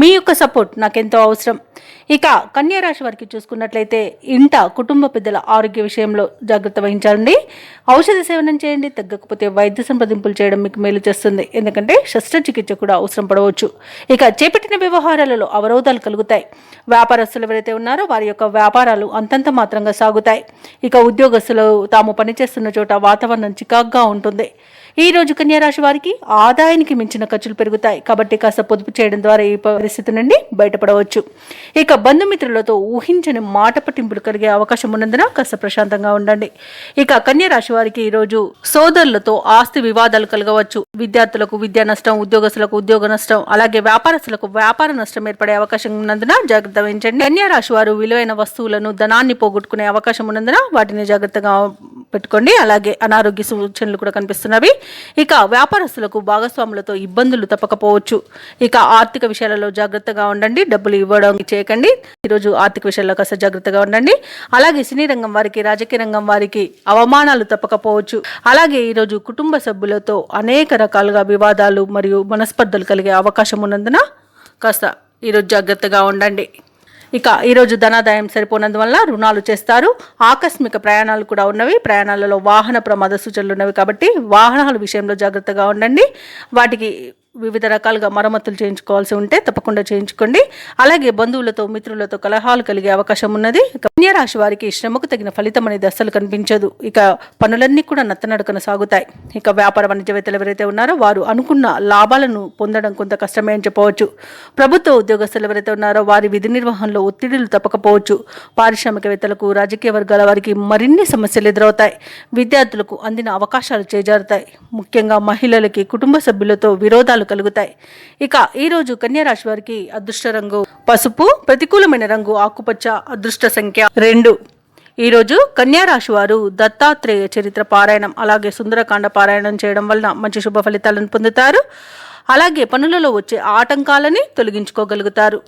మీ యొక్క సపోర్ట్ నాకెంతో అవసరం. ఇక కన్యారాశి వారికి చూసుకున్నట్లయితే ఇంట కుటుంబ పెద్దల ఆరోగ్య విషయంలో జాగ్రత్త వహించండి ఔషధ సేవనం చేయండి తగ్గకపోతే వైద్య సంప్రదింపులు చేయడం మీకు మేలు చేస్తుంది. ఎందుకంటే శస్త్రచికిత్స కూడా అవసరం పడవచ్చు. ఇక చేపట్టిన వ్యవహారాలలో అవరోధాలు కలుగుతాయి. వ్యాపారస్తులు ఎవరైతే ఉన్నారో వారి యొక్క వ్యాపారాలు అంతంత మాత్రంగా సాగుతాయి. ఇక ఉద్యోగస్తులు తాము పనిచేస్తున్న చోట వాతావరణం చికాగ్గా ఉంటుంది. ఈ రోజు కన్యారాశి వారికి ఆదాయానికి మించిన ఖర్చులు పెరుగుతాయి. కాబట్టి కాస్త పొదుపు చేయడం ద్వారా ఈ పరిస్థితి నుండి బయటపడవచ్చు. ఇక బంధుమిత్రులతో ఊహించని మాట పట్టింపులు కలిగే అవకాశం ఉన్నందున కాస్త ప్రశాంతంగా ఉండండి. ఇక కన్యారాశి వారికి ఈ రోజు సోదరులతో ఆస్తి వివాదాలు కలగవచ్చు. విద్యార్థులకు విద్యా నష్టం ఉద్యోగస్తులకు ఉద్యోగ నష్టం అలాగే వ్యాపారస్తులకు వ్యాపార నష్టం ఏర్పడే అవకాశం ఉన్నందున జాగ్రత్త వహించండి. కన్యారాశి వారు విలువైన వస్తువులను ధనాన్ని పోగొట్టుకునే అవకాశం ఉన్నందున వాటిని జాగ్రత్తగా పెట్టుకోండి అలాగే అనారోగ్య సూచనలు కూడా కనిపిస్తున్నవి. ఇక వ్యాపారస్తులకు భాగస్వాములతో ఇబ్బందులు తప్పకపోవచ్చు. ఇక ఆర్థిక విషయాలలో జాగ్రత్తగా ఉండండి. డబ్బులు ఇవ్వడం చేయకండి. ఈరోజు ఆర్థిక విషయాల్లో కాస్త జాగ్రత్తగా ఉండండి. అలాగే సినీ రంగం వారికి రాజకీయ రంగం వారికి అవమానాలు తప్పకపోవచ్చు. అలాగే ఈరోజు కుటుంబ సభ్యులతో అనేక రకాలుగా వివాదాలు మరియు మనస్పర్ధలు కలిగే అవకాశం ఉన్నందున కాస్త ఈరోజు జాగ్రత్తగా ఉండండి. ఇక ఈరోజు ధనాదాయం సరిపోనందువల్ల రుణాలు చేస్తారు. ఆకస్మిక ప్రయాణాలు కూడా ఉన్నవి. ప్రయాణాలలో వాహన ప్రమాద సూచనలు ఉన్నవి కాబట్టి వాహనాల విషయంలో జాగ్రత్తగా ఉండండి. వాటికి వివిధ రకాలుగా మరమ్మతులు చేయించుకోవాల్సి ఉంటే తప్పకుండా చేయించుకోండి. అలాగే బంధువులతో మిత్రులతో కలహాలు కలిగే అవకాశం ఉన్నది. ఇక రాశి వారికి శ్రమకు తగిన ఫలితం అనేది అస్సలు కనిపించదు. ఇక పనులన్నీ కూడా నత్తనడకన సాగుతాయి. ఇక వ్యాపార వాణిజ్యవేత్తలు ఎవరైతే ఉన్నారో వారు అనుకున్న లాభాలను పొందడం కొంత కష్టమే అని చెప్పవచ్చు. ప్రభుత్వ ఉద్యోగస్తులు ఎవరైతే ఉన్నారో వారి విధి నిర్వహణలో ఒత్తిడిలు తప్పకపోవచ్చు. పారిశ్రామికవేత్తలకు రాజకీయ వర్గాల వారికి మరిన్ని సమస్యలు ఎదురవుతాయి. విద్యార్థులకు అందిన అవకాశాలు చేజారుతాయి. ముఖ్యంగా మహిళలకి కుటుంబ సభ్యులతో విరోధాలు కలుగుతాయి. ఇక ఈ రోజు వారికి అదృష్ట రంగు పసుపు ప్రతికూలమైన రంగు ఆకుపచ్చ అదృష్ట సంఖ్య రెండు. ఈరోజు కన్యారాశి వారు దత్తాత్రేయ చరిత్ర పారాయణం అలాగే సుందరకాండ పారాయణం చేయడం వలన మంచి శుభ ఫలితాలను పొందుతారు. అలాగే పనులలో వచ్చే ఆటంకాలని తొలగించుకోగలుగుతారు.